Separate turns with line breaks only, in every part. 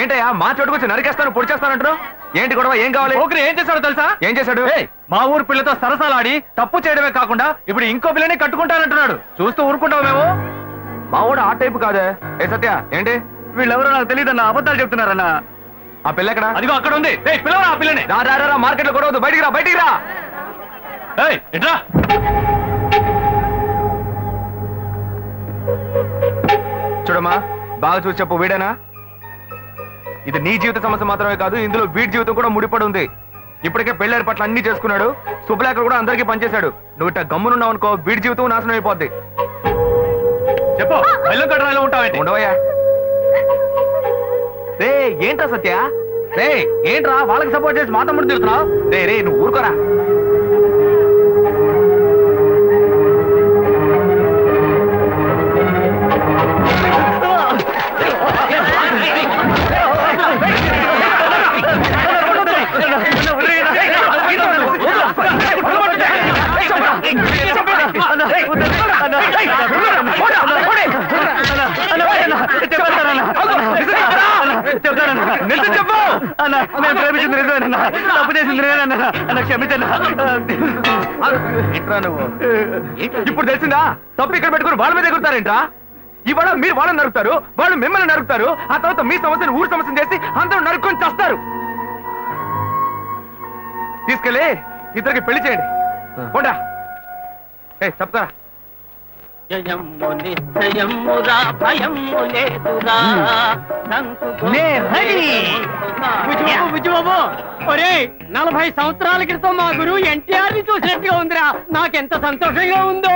ఏంటయ్యా? మా చోటుకు వచ్చి నరికేస్తాను పొడి చేస్తానంటారు ఏంటి గొడవ? ఏం కావాలి?
ఓకరి ఏం చేశాడో తెలుసా?
ఏం చేశాడు?
మా ఊరు పిల్లతో సరసాలాడి తప్పు చేయడమే కాకుండా ఇప్పుడు ఇంకో పిల్లని కట్టుకుంటానంటున్నాడు. చూస్తూ ఊరుకుంటావు మేము?
మా వాడు ఆ టైపు కాదే. ఏ సత్య ఏంటి?
వీళ్ళెవరో నాకు తెలియదన్న అబద్ధాలు చెప్తున్నారన్న.
ఆ పిల్ల ఎక్కడ?
అదిగో అక్కడ ఉంది. పిల్లవరా ఆ పిల్లని?
రా మార్కెట్లో గొడవద్దు బయటికి రా బయటికి రా. చూడమ్మా బాగా చూసి చెప్పు వీడేనా? ఇది నీ జీవిత సమస్య మాత్రమే కాదు ఇందులో వీడి జీవితం కూడా ముడిపడి ఉంది. ఇప్పటికే పెళ్ళి ఏర్పాట్లు అన్ని చేసుకున్నాడు శుభలేఖలు కూడా అందరికీ పనిచేశాడు. నువ్వు ఇట్ట గమ్మునున్నావు అనుకో వీడి జీవితం నాశనం అయిపోద్ది.
చెప్పు బెల్లం కట్టడాలో ఉంటావేంటి
ఉండవయ్యా. రే ఏంట్రా సత్య?
రే ఏంట్రా? వాళ్ళకి సపోర్ట్ చేసి మా తమ్ముడు తిరుగుతున్నావు
రే రే నువ్వు ఊరుకోరా.
నేను ప్రేమించింది నిజమేనన్న తప్పు చేసింది నేనన్న అన్న క్షమించన్న
ఏంట్రా నువ్వు? ఇప్పుడు తెలిసిందా? తప్పు ఇక్కడ పెట్టుకుని వాళ్ళ మీద ఎగురుతారేంట్రా? ఇవాళ మీరు వాళ్ళని నరుకుతారు వాళ్ళు మిమ్మల్ని నరుకుతారు ఆ తర్వాత మీ సమస్యను ఊరు సమస్యను చేసి అందరూ నరుక్కొని చేస్తారు. తీసుకెళ్ళి ఇద్దరికి పెళ్ళి చేయండి. పోండా. ఏ చెప్తారా?
జయము నిశ్చయమురా భయము లేదురా.
విజయబాబు ఒరే నలభై సంవత్సరాల క్రితం మా గురువు ఎన్టీఆర్ని చూసినట్టుగా ఉందిరా. నాకెంత సంతోషంగా ఉందో.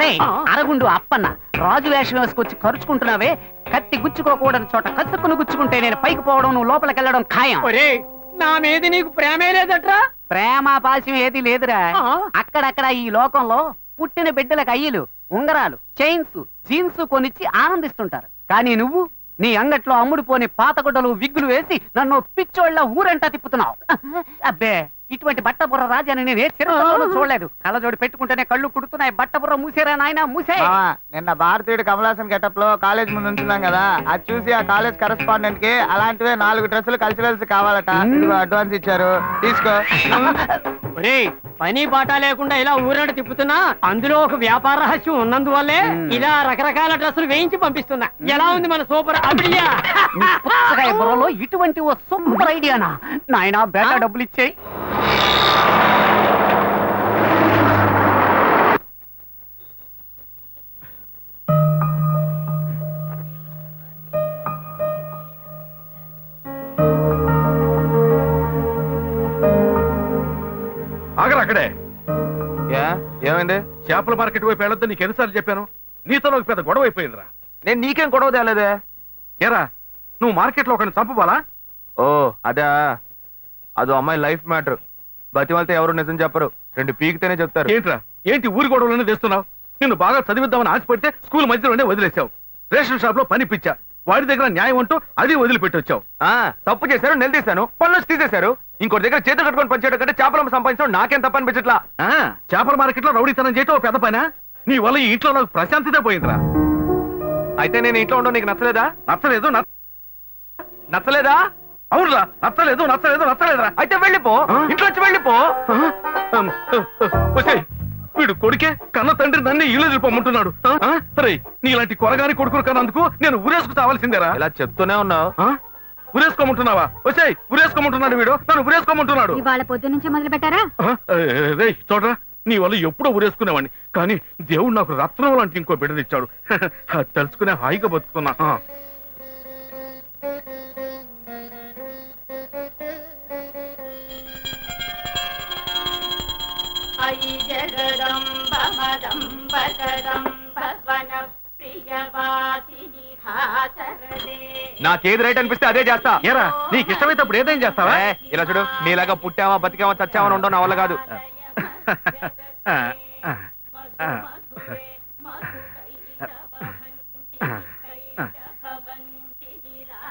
రే అరగుండు అప్పన్న రాజు వేషం వేసుకొచ్చి ఖర్చుకుంటున్నావే కత్తి గుచ్చుకోకూడని చోట కసుక్కును గుచ్చుకుంటే నేను పైకి పోవడం నువ్వు లోపలికి వెళ్ళడం ఖాయం.
ఒరే నా మీద నీకు ప్రేమే లేదట్రా?
ప్రేమ పాశం ఏది లేదురా. అక్కడక్కడ ఈ లోకంలో పుట్టిన బిడ్డలకు అయ్యలు ఉంగరాలు చైన్స్ జీన్స్ కొనిచ్చి ఆనందిస్తుంటారు. కానీ నువ్వు నీ అంగట్లో అమ్ముడుపోని పాతగుడ్డలు విగ్గులు వేసి నన్ను పిచ్చోళ్ళ ఊరంటా తిప్పుతున్నావు. అబ్బే ఇటువంటి బట్టబుర్ర రాజాని నేను ఏ చరిత్రలోనూ చూడలేదు. కళ్ళజోడు పెట్టుకుంటేనే కళ్ళు కుడుతున్నాయి. బట్టబుర్ర మూసేరా నాయన మూసే.
మావా, నిన్న భారతీయుడు కమలాసన్ గెటప్లో కాలేజ్ ముందు ఉంచున్నాం కదా. అది చూసి ఆ కాలేజ్ కరెస్పాండెంట్కి అలాంటివే నాలుగు డ్రెస్సులు కల్చరల్స్ కావాలట. ఇదిగో అడ్వాన్స్ ఇచ్చారు. తీసుకో.
పని పాట లేకుండా ఇలా ఊరట తిప్పుతున్నా? అందులో ఒక వ్యాపార రహస్యం ఉన్నందువల్లే ఇలా రకరకాల డ్రెస్సులు వేయించి పంపిస్తున్నా. ఎలా ఉంది మన సూపర్ అబిడియా
బుర్రలో ఇటువంటి ఓ సూపర్ ఐడియానా? నాయనా బేటా డబ్బులు ఇచ్చేయి.
చేపల మార్కెట్ వైపు వెళ్ళొద్దు నీకు ఎన్నిసార్లు చెప్పాను? నీతో నాకు పెద్ద గొడవ అయిపోయిందిరా.
నేను నీకేం గొడవ తేలేదే?
ఏరా నువ్వు మార్కెట్లో ఒకరిని చంపబాలా?
ఓ అదే. అదో అమ్మాయి లైఫ్ మ్యాటర్. బతిమాలితే ఎవరు నిజం చెప్పరు. రెండు పీకితేనే చెప్తారు.
ఏంట్రా? ఏంటి ఊరి గొడవలోనే తెస్తున్నావు? నిన్ను బాగా చదివిద్దామని ఆశపడితే స్కూల్ మధ్యలోనే వదిలేసావు రేషన్ షాప్లో పని పిచ్చా. వాడి దగ్గర న్యాయం అంటూ అది వదిలిపెట్టి వచ్చావు
ఆ తప్పు చేశారు నిలదీశాను. పనులు తీసేశారు. ఇంకోటి దగ్గర చేతులు కట్టుకొని పనిచేయడం కంటే చేపలు సంపాదించడం నాకేం తప్ప అనిపించట్లా?
చేపల మార్కెట్లో రౌడీతనం చేయటం పెద్ద పనా? నీ వల్ల ఈ ఇంట్లో నాకు ప్రశాంతత పోయిందిరా.
అయితే నేను ఇంట్లో ఉండడం నీకు నచ్చలేదా?
నచ్చలేదు నచ్చ-
నచ్చలేదా?
అవునురా నచ్చలేదు నచ్చలేదు నచ్చలేదురా.
అయితే వెళ్ళిపో? ఇంట్లో వచ్చి వెళ్ళిపో.
వీడు కొడుకే కన్న తండ్రి నన్ను ఇల్లు వెళ్ళిపోమంటున్నాడు రేయ్ నీ ఇలాంటి కొరగాని కొడుకులు కన్నందుకు నేను ఊరేసుకు చావాల్సిందేరా.
ఇలా చెప్తూనే ఉన్నావు?
ఉరేసుకోమంటున్నావా? వచ్చేయ్ ఉరేసుకోమంటున్నాడు వీడు. నన్ను ఉరేసుకోమంటున్నాడు.
ఇవాళ పొద్దు నుంచి మొదలు పెట్టారా
రే చూడరా నీ వల్ల ఎప్పుడో ఉరేసుకునేవాడిని. కానీ దేవుడు నాకు రత్నం లాంటి ఇంకో బిడ్డనిచ్చాడు అది తలుచుకునే హాయిగా.
అయి జగదంబ మదంబకదంబ వన ప్రియవాసిని హాసరదే
నాకేది రైట్ అనిపిస్తే అదే చేస్తా.
ఏరా నీకు ఇష్టమైతే అప్పుడు ఏదేం చేస్తావా
ఇలా చూడు నీలాగా పుట్టావా బతికావా చచ్చావా ఉండవు నా వల్ల కాదు.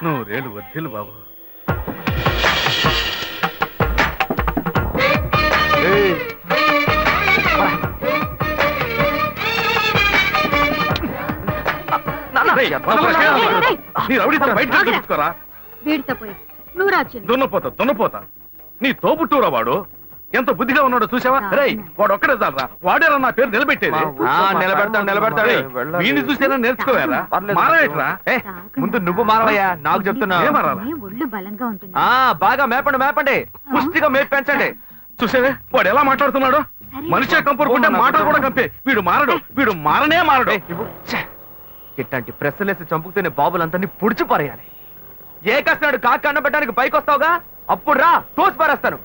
నూరేళ్ళు వద్దులు బాబు. Hey!
వీడితో పోయి. నువ్వు రాచింది
దున్నపోతా దున్నపోతా. నీ తోబుట్టూరా వాడు. ఎంత బుద్ధిగా ఉన్నాడో చూసావా? రేయ్ వాడు ఒక్కడే చాలరా. వాడేరా నా పేరు నిలబెట్టేది.
ఆ, నిలబెడతాడు నిలబెడతాడు
వీడిని చూసేనా నేర్చుకోవారా. మారవేట్రా?
ఏ, ముందు నువ్వు మారవయ్యా నాకు చెప్తున్నా. బాగా మేపండి మేపండి. పుష్టిగా మేపి పెంచండి
చూసావే? వాడు ఎలా మాట్లాడుతున్నాడు? మనిషే కంపరుకుంటే మాటలు కూడా కంపే. వీడు మారడు వీడు మారనే మారడు!
ఇట్లాంటి ప్రెస్సులేసి చంపుకుతేనే బాబులందరినీ పుడిచి పారేయాలి. ఏ కస్తున్నాడు కాకి అన్న పెట్టడానికి పైకి వస్తావుగా అప్పుడు రా తోసి పారేస్తాను.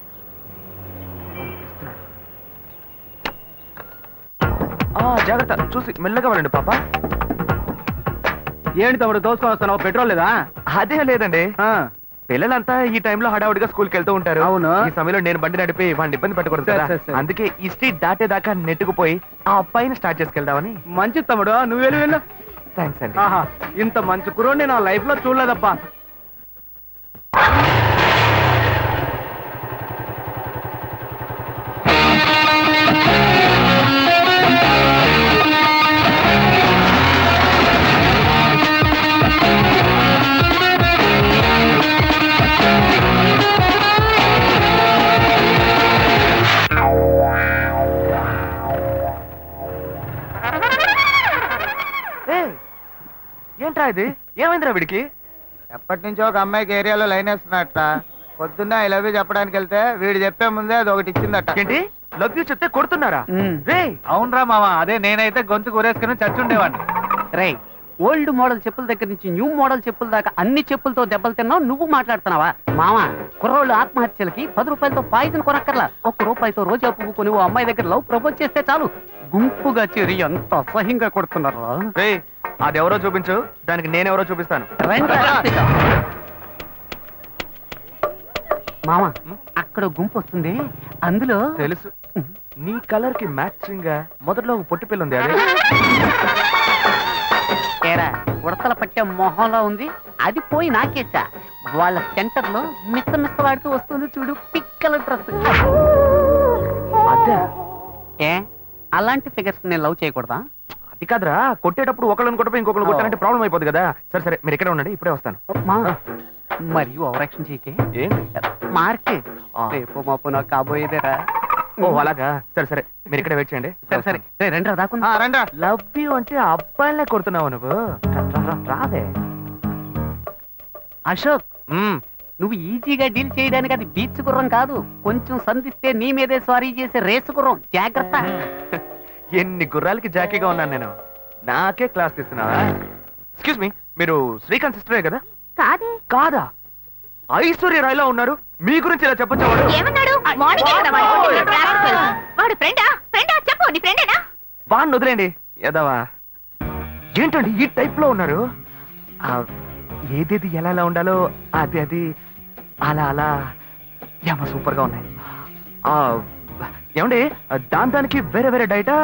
జాగ్రత్త చూసి మెల్లగా వెళ్ళండి పాప.
ఏంటి తమ్ముడు దోసుకొని వస్తున్నావు? పెట్రోల్ లేదా?
అదే లేదండి. పిల్లలంతా ఈ టైంలో హడావుడిగా స్కూల్కి వెళ్తూ ఉంటారు.
అవును.
ఈ సమయంలో నేను బండి నడిపి వాడిని ఇబ్బంది పెట్టకూడదు
సరే,
కదా.
సరే, సరే.
అందుకే ఈ స్ట్రీట్ దాటేదాకా నెట్టుకుపోయి ఆ అబ్బాయిని స్టార్ట్ చేసుకెళ్దామని.
మంచి తమ్ముడు నువ్వు వెళ్ళి వెళ్ళు.
థ్యాంక్స్ అండి
ఆహా ఇంత మంచి కురోడిని నా లైఫ్లో చూడలేదబ్బా.
ఏంట్రా ఇది? ఏమైందిరా వీడికి?
ఎప్పటి నుంచో ఒక అమ్మాయికి ఏరియాలో లైన్ వేస్తున్నట్ట. పొద్దున్న ఐ లవ్ యూ చెప్పడానికి వెళ్తే వీడు చెప్పే ముందే అది ఒకటి ఇచ్చిందట.
ఏంటి? లవ్ యూ చెప్తే కొడుతున్నారా? రే!
అవునరా మామ అదే నేనైతే గొంతు కూరేసుకుని చచ్చుండేవాడిని రే ఓల్డ్ మోడల్ చెప్పుల దగ్గర నుంచి న్యూ మోడల్ చెప్పుల దాకా అన్ని చెప్పులతో దెబ్బలు తిన్నావు నువ్వు మాట్లాడుతున్నావా? మామ కుర్రోళ్ళు ఆత్మహత్యలకి పది రూపాయలతో పాయిజన్ కొనక్కర్లా. ఒక్క రూపాయితో రోజా పువ్వు కొని ఓ అమ్మాయి దగ్గర లవ్ ప్రపోజ్ చేస్తే చాలు. గుంపుగా చేరి ఎంత అసహ్యంగా కొడుతున్నారా?
అదెవరో చూపించు. దానికి నేనెవరో చూపిస్తాను.
మామ అక్కడ గుంపు వస్తుంది. అందులో
తెలుసు. నీ కలర్కి మ్యాచింగ్గా మొదట్లో ఒక పొట్టి పిల్ల ఉంది అదే.
ఏరా ఉడతల పట్టే మొహంలో ఉంది. అది పోయి నాకేసా వాళ్ళ సెంటర్లో మిస్స మిస్సలాడుతూ వస్తుంది చూడు పిక్కల డ్రెస్. ఏ? అలాంటి ఫిగర్స్ నేను లవ్ చేయకూడదా?
అది కాదురా కొట్టేటప్పుడు ఒకళ్ళని కొట్టపోయి ఇంకొకరు కొట్టాలంటే ప్రాబ్లం అయిపోతుంది కదా. సరే సరే మీరు ఇక్కడే ఉండండి ఇప్పుడే వస్తాను.
మా మరి ఓవరాక్షన్ చేయకే.
ఏంటి?
మార్క్. రేపు మాపు నాకు కాబోయేదేరా.
ఓ అలాగా. సరే సరే మీరు ఇక్కడే వెయిట్ చేయండి.
సరే సరే. రే, రండిరా దాకుందా
ఆ, రండ్రా
లవ్ యూ అంటే అబ్బాయిలే కొడుతున్నావు నువ్వు. రాదే
అశోక్. నువ్వు ఈజీగా డీల్ చేయడానికి అది బీచ్ గుర్రం కాదు. కొంచెం సంధిస్తే నీ మీదే స్వారీ చేసే రేసు గుర్రం జాగ్రత్త.
ఎన్ని గుర్రాలకి జాకీగా ఉన్నాను నేను? నాకే క్లాస్ తీస్తున్నావా? ఎక్స్క్యూజ్ మీ మీరు శ్రీకాంత్ సిస్టరే కదా?
కాదే.
కాదా? ఐశ్వర్య రాయ్లా ఉన్నారు. మీ గురించి ఇలా చెప్పొచ్చా వాడు
ఏమన్నాడు మార్నింగ్ కదా వాడు. కొట్టిన rascal. వాడు ఫ్రెండా? ఫ్రెండా? చెప్పు నీ ఫ్రెండేనా?
బాగా వదిలేండి. యదవా ఏంటండి ఈ టైప్లో ఉన్నారు? ఆ, ఏదేది ఎలా ఎలా ఉండాలో అది అది అలా అలా. ఏమో సూపర్గా ఉన్నాయి. ఆ, ఏమండి దాని దానికి వేరే వేరే డైటా?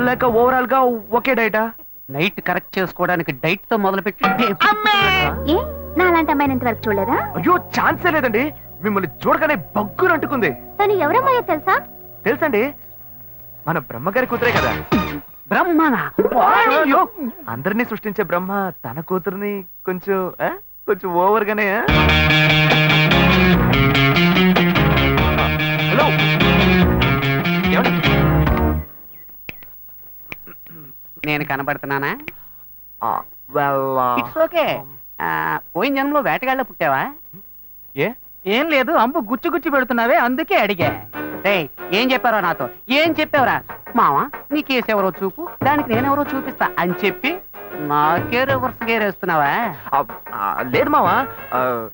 లేక ఓవరాల్గా ఒకే డైటా?
నైట్ కరెక్ట్ చేసుకోవడానికి డైట్తో మొదలుపెట్టి
ఏ? అమ్మాయిని ఇంతవరకు చూడలేదా?
అయ్యో ఛాన్సే లేదండి. మిమ్మల్ని చూడగానే బగ్గురు అంటుకుంది.
తను ఎవరమ్మాయో తెలుసా?
తెలుసండి. మన బ్రహ్మగారి కూతురే కదా.
బ్రహ్మణ
అయ్యో, అందరినీ సృష్టించే బ్రహ్మ తన కూతుర్ని కొంచెం ఆ, కొంచెం ఓవర్ గానే? ఆ, హలో!
నేను కనబడుతున్నానా? ఇట్స్ ఓకే పోయిన జన్మలో వేటగాళ్ళ పుట్టావా?
ఏ?
ఏం లేదు అంబు గుచ్చి గుచ్చి పెడుతున్నావే అందుకే అడిగా. రేయ్ ఏం చెప్పారో నాతో? ఏం చెప్పావురా? మావా నీ కేసు ఎవరో చూపు దానికి నేనెవరో చూపిస్తా అని చెప్పి నాకే రివర్స్ గేరేస్తున్నావా
ఆ, ఆ, లేదు మావా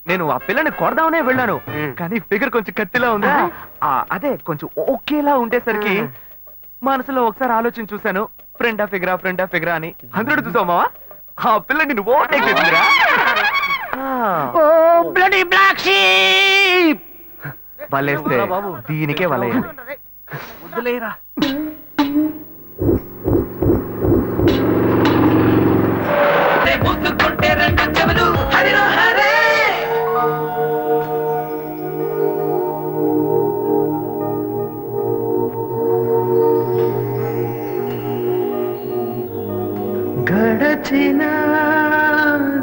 నేను ఆ పిల్లని కొడదామనే వెళ్ళాను. కానీ ఫిగర్ కొంచెం కత్తిలా ఉందా. ఆ, అదే కొంచెం ఓకేలా ఉండేసరికి. మనసులో ఒకసారి ఆలోచన చూశాను. ఫ్రెండా ఫిగరా ఫ్రెండా ఫిగరా అని అందరూ చూసావు మావా? ఆ పిల్ల నిన్ను ఓవర్టేక్ చేసిందిరా. ఆ,
ఓ బ్లడీ బ్లాక్ షీప్.
వలేస్తే
బాబు.
దీనికే వలయ్యాలి
వదిలేరా
గడచిన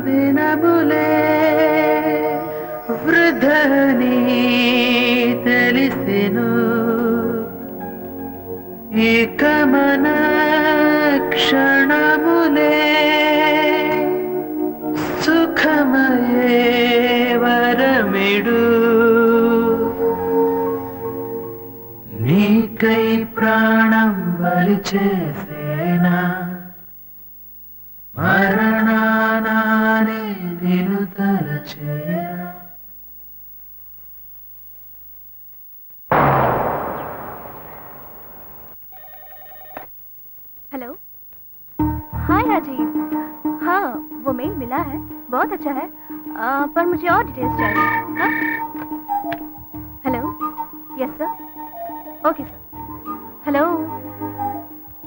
దినములే వృధని తెలిసిను. ఇక మన క్షణములే సుఖమయే వరమిడు.
నీకై ప్రాణం వలిచే हेलो हाय राजीव हाँ वो मेल मिला है बहुत अच्छा है आ, पर मुझे और डिटेल्स चाहिए हाँ hello yes sir okay sir hello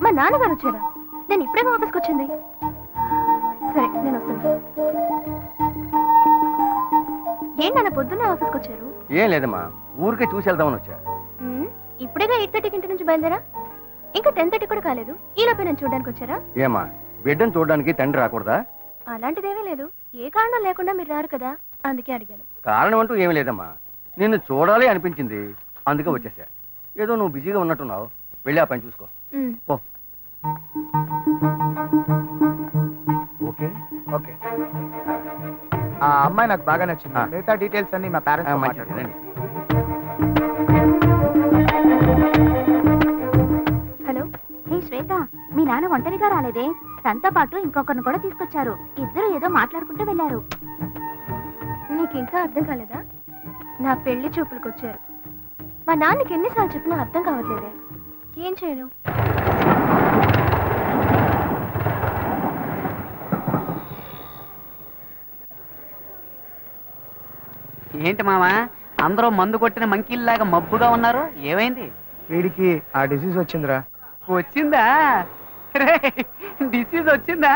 మా నాన్నగారు వచ్చారా నేను ఇప్పుడే మా ఆఫీస్కి వచ్చింది ఏంటి నాన్న పొద్దున్నే ఆఫీస్కి వచ్చారు
ఏం లేదమ్మా ఊరికే చూసి వెళ్దామని వచ్చా.
మ్మ్, ఇప్పుడేగా ఎయిట్ థర్టీకి ఇంటి నుంచి బయలుదేరా? ఇంకా టెన్ థర్టీ కూడా కాలేదు. ఈ లోపే నేను చూడడానికి వచ్చారా?
ఏమా బిడ్డను చూడడానికి తండ్రి రాకూడదా?
అలాంటిదేమీ లేదు. ఏ కారణం లేకుండా మీరు రారు కదా? అందుకే అడిగాను.
కారణం అంటూ ఏమీ లేదమ్మా. నిన్ను చూడాలి అనిపించింది. అందుకే వచ్చేసా. ఏదో నువ్వు బిజీగా ఉన్నట్టున్నావు. వెళ్ళి ఆ పని చూసుకో.
మ్మ్.
పో.
Okay
okay. ఆ అమ్మాయి నాకు బాగా నచ్చింది. మిగతా డీటెయిల్స్ అన్ని మా పేరెంట్స్
రండి.
హలో హే శ్వేత మీ నాన్న ఒంటరిగా రాలేదే? తనతో పాటు ఇంకొకరిని కూడా తీసుకొచ్చారు. ఇద్దరు ఏదో మాట్లాడుకుంటూ వెళ్ళారు. నీకు ఇంకా అర్థం కాలేదా? నా పెళ్ళి చూపులకు వచ్చారు మా నాన్నకి ఎన్నిసార్లు చెప్పినా అర్థం కావట్లేదే. ఏం చేయను?
ఏంటి మావా? అందరూ మందు కొట్టిన మంకీల్లాగా మబ్బుగా ఉన్నారు? ఏమైంది?
వీడికి ఆ డిసీజ్ వచ్చిందిరా.
వచ్చిందా? డిసీజ్ వచ్చిందా?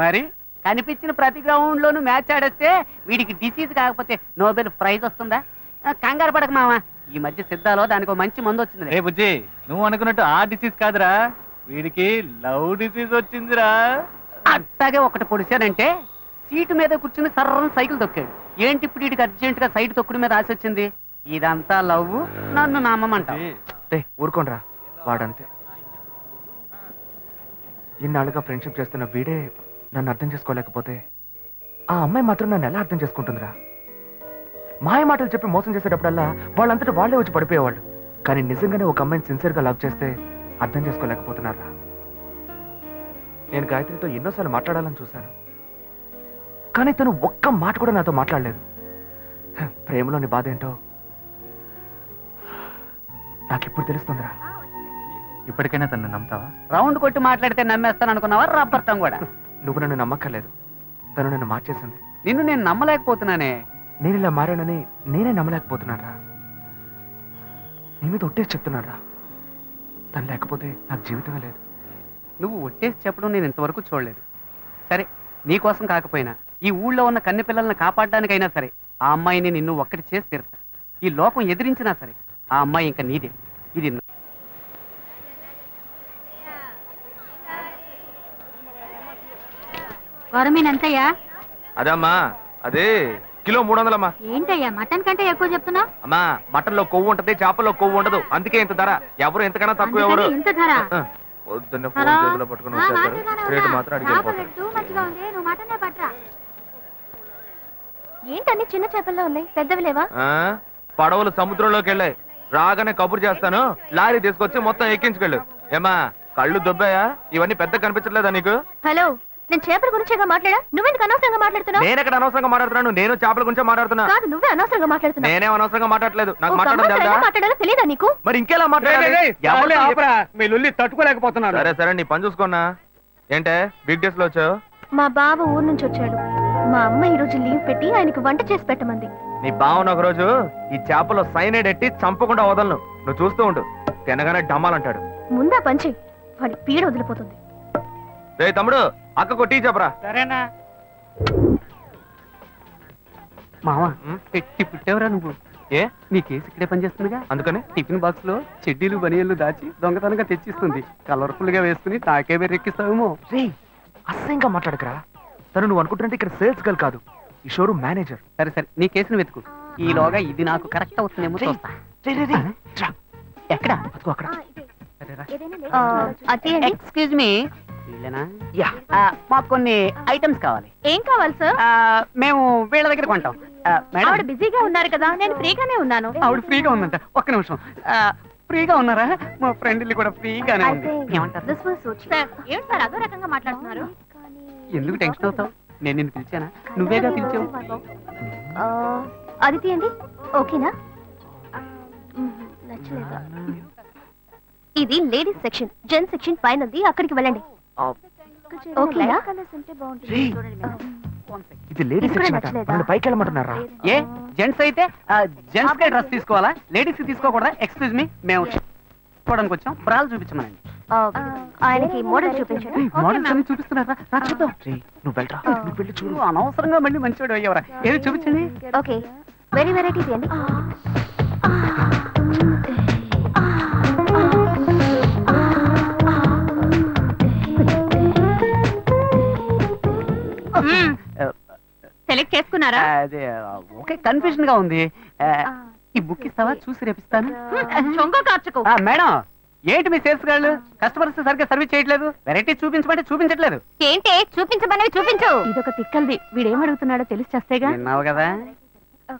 మరి? కనిపించిన ప్రతి గ్రౌండ్ లోను మ్యాచ్ ఆడేస్తే వీడికి డిసీజ్ కాకపోతే నోబెల్ ప్రైజ్ వస్తుందా? కంగారు పడక మావా. ఈ మధ్య సిద్ధాలో దానికి ఒక మంచి మందు వచ్చింది.
రే బుజ్జి నువ్వు అనుకున్నట్టు ఆ డిసీజ్ కాదురా. వీడికి లవ్ డిసీజ్ వచ్చిందిరా.
అట్టాగే ఒకటి పొడిచానంటే సీటు మీద కూర్చుని సర్రం సైకిల్ తొక్కాడు. ఏంటి ఇప్పుడు వీడికి అర్జెంట్గా సైడ్ తొక్కుడు మీద ఆశ వచ్చింది? ఇదంతా లవ్ నన్ను నమ్మమంటావు
రే ఊరుకోనరా వాడంతే. ఇన్నాళ్ళుగా ఫ్రెండ్షిప్ చేస్తున్న వీడే నన్ను అర్థం చేసుకోలేకపోతే ఆ అమ్మాయి మాత్రం నన్ను ఎలా అర్థం చేసుకుంటుందిరా? మాయ మాటలు చెప్పి మోసం చేసేటప్పుడల్లా వాళ్ళంతటా వాళ్ళే వచ్చి పడిపోయేవాళ్ళు. కానీ నిజంగానే ఒక అమ్మాయిని సిన్సియర్గా లవ్ చేస్తే అర్థం చేసుకోలేకపోతున్నారా? నేను గాయత్రితో ఎన్నోసార్లు మాట్లాడాలని చూశాను. కానీ తను ఒక్క మాట కూడా నాతో మాట్లాడలేదు. ప్రేమలోని బాధ ఏంటో? నాకెప్పుడు తెలుస్తుందిరా.
ఇప్పటికైనా తను నమ్ముతావా?
రౌండ్ కొట్టి మాట్లాడితే నమ్మేస్తాను అనుకున్నావా? రబ్బర్తం కూడా.
నువ్వు నన్ను నమ్మక్కర్లేదు. తను నన్ను మార్చేసింది.
నిన్ను నేను నమ్మలేకపోతున్నానే.
నేను ఇలా మారానని నేనే నమ్మలేకపోతున్నారా నీ మీద ఒట్టేసి చెప్తున్నారా తను లేకపోతే నాకు జీవితమే లేదు.
నువ్వు ఒట్టేసి చెప్పడం నేను ఇంతవరకు చూడలేదు. సరే నీకోసం కాకపోయినా ఈ ఊళ్ళో ఉన్న కన్నె పిల్లల్ని కాపాడడానికైనా సరే ఆ అమ్మాయిని నిన్ను ఒక్కటి చేసి తీరుతా. ఈ లోకం ఎదిరించినా సరే ఆ అమ్మాయి ఇంకా నీదే. ఇది
అదమ్మా అదే కిలో మూడు వందలమ్మా
ఏంటయ్యా మటన్ కంటే ఎక్కువ చెప్తున్నా
అమ్మా మటన్లో కొవ్వు ఉంటది చేపల్లో కొవ్వు ఉండదు. అందుకే ఇంత ధర. ఎవరు ఎంతకన్నా తక్కువ ఎవరు?
ఇంత ధర.
ఆ, పొద్దున్నే ఫోన్ పట్టుకుని వచ్చేస్తారు. రేటు మాత్రం అడిగి
ఏంటన్ని చిన్న చేపల్లో ఉన్నాయి? పెద్దవి లేవా?
ఆ, పడవలు సముద్రంలోకి వెళ్ళాయి. రాగానే కబురు చేస్తాను. లారీ తీసుకొచ్చి మొత్తం ఎక్కించుకెళ్ళు. ఏమా కళ్ళు దొబ్బాయా? ఇవన్నీ పెద్ద కనిపించట్లేదా నీకు?
హలో నేను చేపల గురించేగా మాట్లాడా? నువ్వెందుకు అనవసరంగా మాట్లాడుతున్నావు?
నేను ఎక్కడ అనవసరంగా మాట్లాడుతున్నాను. నేను చేపల గురించే మాట్లాడుతున్నా.
కాదు నువ్వే అనవసరంగా మాట్లాడుతున్నావు.
నేనేం అనవసరంగా మాట్లాడలేదు నాకు మాట్లాడడం
మాట్లాడాలో తెలియదా నీకు?
మరి ఇంకెలా మాట్లాడాలి?
మీ లొల్లి తట్టుకోలేకపోతున్నాను
సరే సరే నీ పని చూసుకున్నా ఏంటే బిగ్ డేస్లో వచ్చావు?
మా బావ ఊరు నుంచి వచ్చాడు. మా అమ్మ ఈ రోజు లీవ్ పెట్టి ఆయనకు వంట చేసి పెట్టమంది.
నీ బావన ఒక రోజు ఈ చేపలో సైనైడ్ ఎట్టి చంపకుండా వదలను. నువ్వు చూస్తూ ఉండు. తినగానే డమ్మాలంటాడు
ముందా పంచి వాడి పీడ వదిలిపోతుంది.
రే తమ్ముడు అక్కకు టీ చెప్పరా?
సరేనా? మావా
ఉం?
పెట్టి పుట్టేవరా నువ్వు.
ఏ?
నీ కేసు ఇక్కడే పనిచేస్తుందిగా.
అందుకని?
టిఫిన్ బాక్స్లో చెడ్డీలు బనియన్లు దాచి దొంగతనంగా తెచ్చిస్తుంది. కలర్ఫుల్గా వేసుకుని నాకే రెక్కిస్తావేమో
రే అసహ్యంగా మాట్లాడకరా. తను నువ్వు అనుకుంటుంటే ఇక్కడ సేల్స్ గర్ల్ కాదు. ఈ షోరూమ్ మేనేజర్
సరే సరే. నీ కేసును వెతుకు. ఈలోగా ఇది నాకు కరెక్ట్ అవుతుందేమో చూస్తా. ఎక్కడ?
అదిగో అక్కడ.
ఎక్స్క్యూజ్ మీ మాకు కొన్ని ఐటమ్స్ కావాలి.
ఏం కావాలి సార్
మేము వీళ్ళ దగ్గర కొంటాం. మేడం.
ఆవిడ బిజీగా ఉన్నారు కదా నేను ఫ్రీగానే ఉన్నాను.
ఆవిడ ఫ్రీగా ఉందంట. ఒక్క నిమిషం. ఆ, ఫ్రీగా ఉన్నారా? మా ఫ్రెండ్ ఇల్లు కూడా ఫ్రీగానే ఉంది. ఏమంటారు?
ఏంటి సార్ అదో రకంగా మాట్లాడుతున్నారు?
ఎందుకు టెన్షన్ అవుతావు? నేను నిన్ను పిలిచానా? నువ్వేగా పిలిచావు?
అది తీయండి ఓకేనా? మ్మ్, నచ్చలేదా? ఇది లేడీస్ సెక్షన్ జెంట్స్ సెక్షన్ పైన ఉంది అక్కడికి వెళ్ళండి. ఓకేనా?
ఇది
ఇక్కడ
సెక్షన్ అట.
నచ్చలేదా?
మనల్ని పైకి వెళ్ళమంటున్నారా?
ఏ? జెంట్స్ అయితే జెంట్స్ కే డ్రెస్ తీసుకోవాలా? లేడీస్కి తీసుకోకూడదా? ఎక్స్క్యూజ్ మీ మేము చూడడానికి వచ్చాం. బ్రాలు చూపించమనండి.
ఆయనకి మోడల్ చూపించండి.
అన్ని చూపిస్తున్నారా? రా చూద్దాం
నువ్వు వెళ్ళరా?
ఆ.
నువ్వు వెళ్ళి చూడు.
అనవసరంగా మళ్ళీ మంచివాడు అయ్యవరా. ఏది చూపించండి?
ఓకే. వెరీ వెరైటీ తీయండి
సెలెక్ట్ చేసుకున్నారా?
అదే ఓకే కన్ఫ్యూజన్గా ఉంది. ఆ, ఈ బుక్ ఇస్తావా? చూసి రేపిస్తాను.
చొంగ కార్చుకో.
ఆ, మేడం ఏంటి మీ సేల్స్ గాళ్ళు? కస్టమర్స్ సరిగ్గా సర్వీస్ చేయట్లేదు. వెరైటీ చూపించమంటే చూపించట్లేదు.
ఏంటి? చూపించమనేవి చూపించు. ఇదొక తిక్కల్ది. వీడేం అడుగుతున్నాడో తెలిసి చేస్తేగా.
విన్నావు కదా?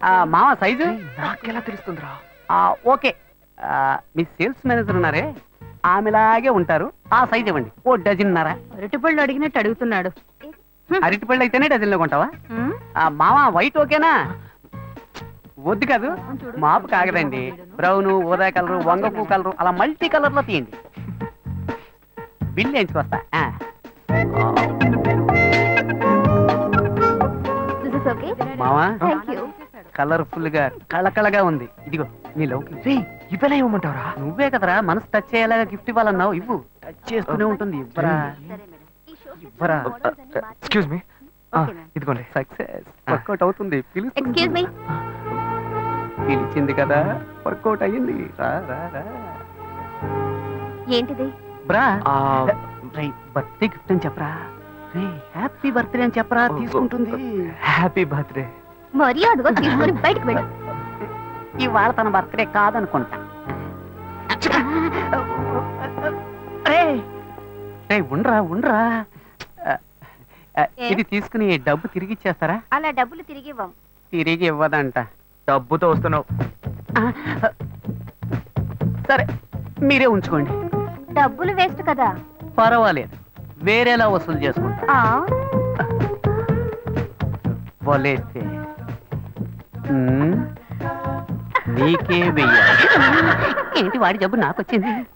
ఆ, మామ సైజు?
నాకెలా తెలుస్తుందిరా?
ఆ, ఓకే. ఆ, మీ సేల్స్ మేనేజర్ ఉన్నారే? ఆమెలాగే ఉంటారు. ఆ సైజ్ ఇవ్వండి. ఓ డజన్ నరా.
అరటిపళ్ళు అడిగినట్టు అడుగుతున్నాడు.
అరటిపళ్ళు అయితేనే డజన్లో కొంటావా ఆ, మామ వైట్ ఓకేనా? వద్దు కాదు. మాపు కాగదండి. బ్రౌన్ ఊదా కలర్ వంగపూ కలర్ అలా మల్టీ కలర్లో తీయండి బిల్ వేయించుకొస్తా ఆ.
దిస్ ఇస్ ఓకే
మావా
థ్యాంక్ యూ
కలర్ఫుల్గా కళకళగా ఉంది. ఇదిగో నీ లవ్
రేయ్ ఇవ్వలే ఇవ్వమంటావరా?
నువ్వే కదరా మనసు టచ్ అయ్యేలాగా గిఫ్ట్ ఇవ్వాలన్నావు. ఇవ్వు. టచ్ చేస్తూనే ఉంటుంది ఇవ్వరా? ఇవ్వరా?
ఎక్స్క్యూజ్ మీ ఇదిగోండి.
సక్సెస్ వర్కౌట్ అవుతుంది.
ఎక్స్క్యూజ్ మీ
పిలిచింది కదా వర్కౌట్ అయ్యింది. రా రా రా.
ఏంటిది?
బ్రా బర్త్డే గిఫ్ట్ అని చెప్పరా? రే హ్యాపీ బర్త్డే అని చెప్పరా? తీసుకుంటుంది.
Happy birthday.
మర్యాదగా తీసుకొని బయటకు వెళ్ళు.
ఇవాళ తన బర్త్డే కాదనుకుంటా. ఉండ్రా ఉండ్రా. ఇది తీసుకుని డబ్బు తిరిగి ఇచ్చేస్తారా?
అలా డబ్బులు తిరిగి ఇవ్వం.
తిరిగి ఇవ్వదంట.
డబ్బుతో వస్తున్నావు.
సరే మీరే ఉంచుకోండి.
డబ్బులు వేస్ట్ కదా.
పర్వాలేదు. వేరేలా వసూలు చేసుకుంటా.
ఆ.
వలేస్తే. ఉమ్, నీకే వెయ్యాలి. ఏంటి వాడి జబ్బు నాకు వచ్చింది